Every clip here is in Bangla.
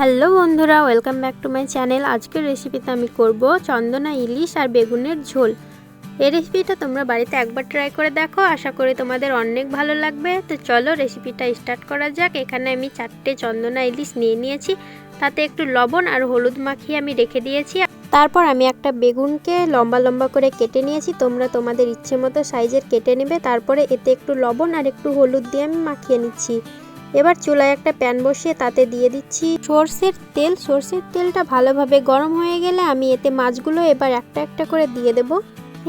হ্যালো বন্ধুরা, welcome back to my channel. আজকের রেসিপিতে আমি করব চন্দনা ইলিশ আর বেগুনের ঝোল। এই রেসিপিটা তোমরা বাড়িতে একবার ট্রাই করে দেখো, আশা করি তোমাদের অনেক ভালো লাগবে। তো চলো রেসিপিটা স্টার্ট করা যাক। এখানে আমি চারটে চন্দনা ইলিশ নিয়ে নিয়েছি। তাতে একটু লবণ আর হলুদ মাখিয়ে আমি রেখে দিয়েছি। তারপর আমি একটা বেগুনকে লম্বা লম্বা করে কেটে নিয়েছি। তোমরা তোমাদের ইচ্ছে মতো সাইজের কেটে নেবে। তারপরে এতে একটু লবণ আর একটু হলুদ দিয়ে আমি মাখিয়ে নিচ্ছি। এবার চুলায় একটা প্যান বসিয়ে তাতে দিয়ে দিচ্ছি সর্ষের তেল। সর্ষের তেলটা ভালোভাবে গরম হয়ে গেলে আমি এতে মাছগুলো এবার একটা একটা করে দিয়ে দেব।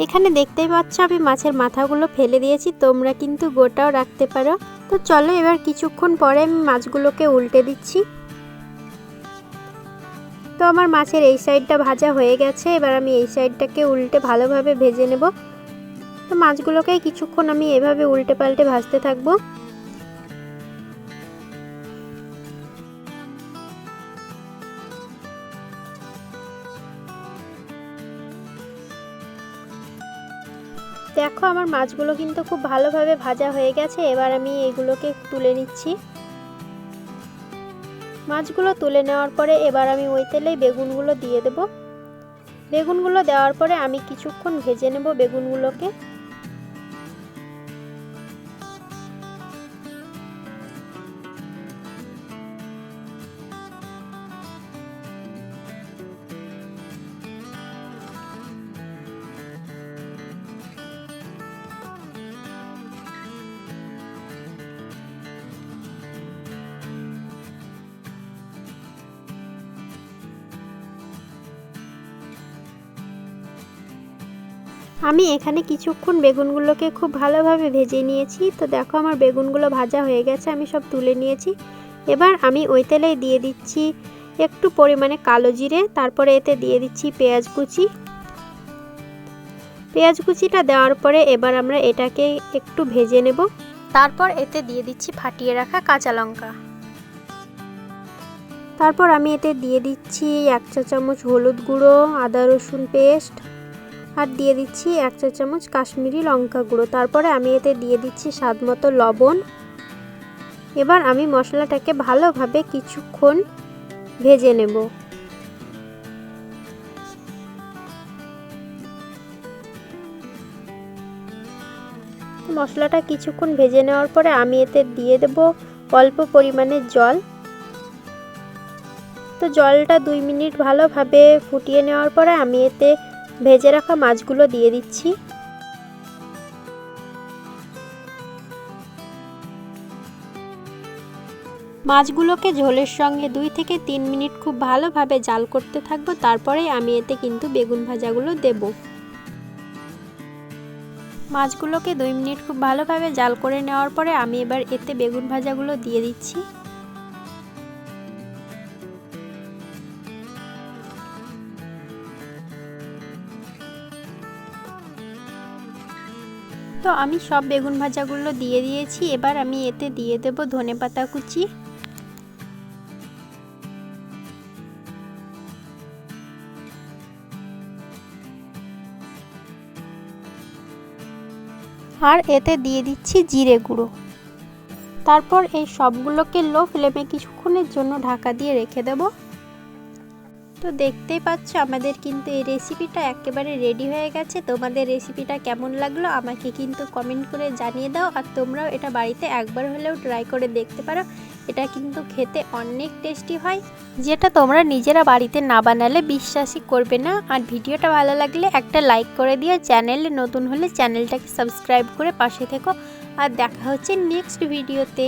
এখানে দেখতেই পাচ্ছ আমি মাছের মাথাগুলো ফেলে দিয়েছি, তোমরা কিন্তু গোটাও রাখতে পারো। তো চলো এবার কিছুক্ষণ পরে আমি মাছগুলোকে উল্টে দিচ্ছি। তো আমার মাছের এই সাইডটা ভাজা হয়ে গেছে, এবার আমি এই সাইডটাকে উল্টে ভালোভাবে ভেজে নেব। তো মাছগুলোকে কিছুক্ষণ আমি এভাবে উল্টে পাল্টে ভাজতে থাকব। দেখো, আমার মাছগুলো কিন্তু খুব ভালোভাবে ভাজা হয়ে গেছে। এবার আমি এগুলোকে তুলে নিচ্ছি। মাছগুলো তুলে নেওয়ার পরে এবার আমি ওই তেলেই বেগুনগুলো দিয়ে দেব। বেগুনগুলো দেওয়ার পরে আমি কিছুক্ষণ ভেজে নেব বেগুনগুলোকে। আমি এখানে কিছুক্ষণ বেগুনগুলোকে খুব ভালোভাবে ভেজে নিয়েছি। তো দেখো আমার বেগুনগুলো ভাজা হয়ে গেছে, আমি সব তুলে নিয়েছি। এবার আমি ওই তেলেই দিয়ে দিচ্ছি একটু পরিমাণে কালো জিরে, তারপরে এতে দিয়ে দিচ্ছি পেঁয়াজ কুচি। পেঁয়াজ কুচিটা দেওয়ার পরে এবার আমরা এটাকে একটু ভেজে নেব। তারপর এতে দিয়ে দিচ্ছি ফাটিয়ে রাখা কাঁচা লঙ্কা। তারপর আমি এতে দিয়ে দিচ্ছি এক চা চামচ হলুদ গুঁড়ো, আদা রসুন পেস্ট আর দিয়ে দিচ্ছি এক চা চামচ কাশ্মীরি লঙ্কা গুঁড়ো। তারপরে আমি এতে দিয়ে দিচ্ছি স্বাদ মতো লবণ। এবার আমি মশলাটাকে ভালোভাবে কিছুক্ষণ ভেজে নেব। মশলাটা কিছুক্ষণ ভেজে নেওয়ার পরে আমি এতে দিয়ে দেব অল্প পরিমাণে জল। তো জলটা দুই মিনিট ভালোভাবে ফুটিয়ে নেওয়ার পরে আমি এতে ভেজে রাখা মাছগুলো দিয়ে দিচ্ছি। মাছগুলোকে ঝোলের সঙ্গে দুই থেকে তিন মিনিট খুব ভালোভাবে জাল করতে থাকব, তারপরে আমি এতে কিন্তু বেগুন ভাজাগুলো দেব। মাছগুলোকে দুই মিনিট খুব ভালোভাবে জাল করে নেওয়ার পরে আমি এবার এতে বেগুন ভাজাগুলো দিয়ে দিচ্ছি। তো আমি সব বেগুন ভাজাগুলো দিয়ে দিয়েছি। এবার আমি এতে দিয়ে দেব ধনে পাতা কুচি। আর এতে দিয়ে দিচ্ছি জিরে গুঁড়ো। তারপর এই সবগুলোকে লো ফ্লেমে কিছুক্ষণের জন্য ঢাকা দিয়ে রেখে দেবো। তো দেখতেই পাচ্ছ, আমাদের কিন্তু এই রেসিপিটা একেবারে রেডি হয়ে গেছে। তোমাদের রেসিপিটা কেমন লাগল আমাকে কিন্তু কমেন্ট করে জানিয়ে দাও। আর তোমরাও এটা বাড়িতে একবার হলেও ট্রাই করে দেখতে পারো। এটা কিন্তু খেতে অনেক টেস্টি হয়। যেটা তোমরা নিজেরা বাড়িতে না বানালে বিশ্বাসই করবে না। আর ভিডিওটা ভালো লাগলে একটা লাইক করে দিও। চ্যানেলে নতুন হলে চ্যানেলটাকে সাবস্ক্রাইব করে পাশে থেকো। আর দেখা হচ্ছে নেক্সট ভিডিওতে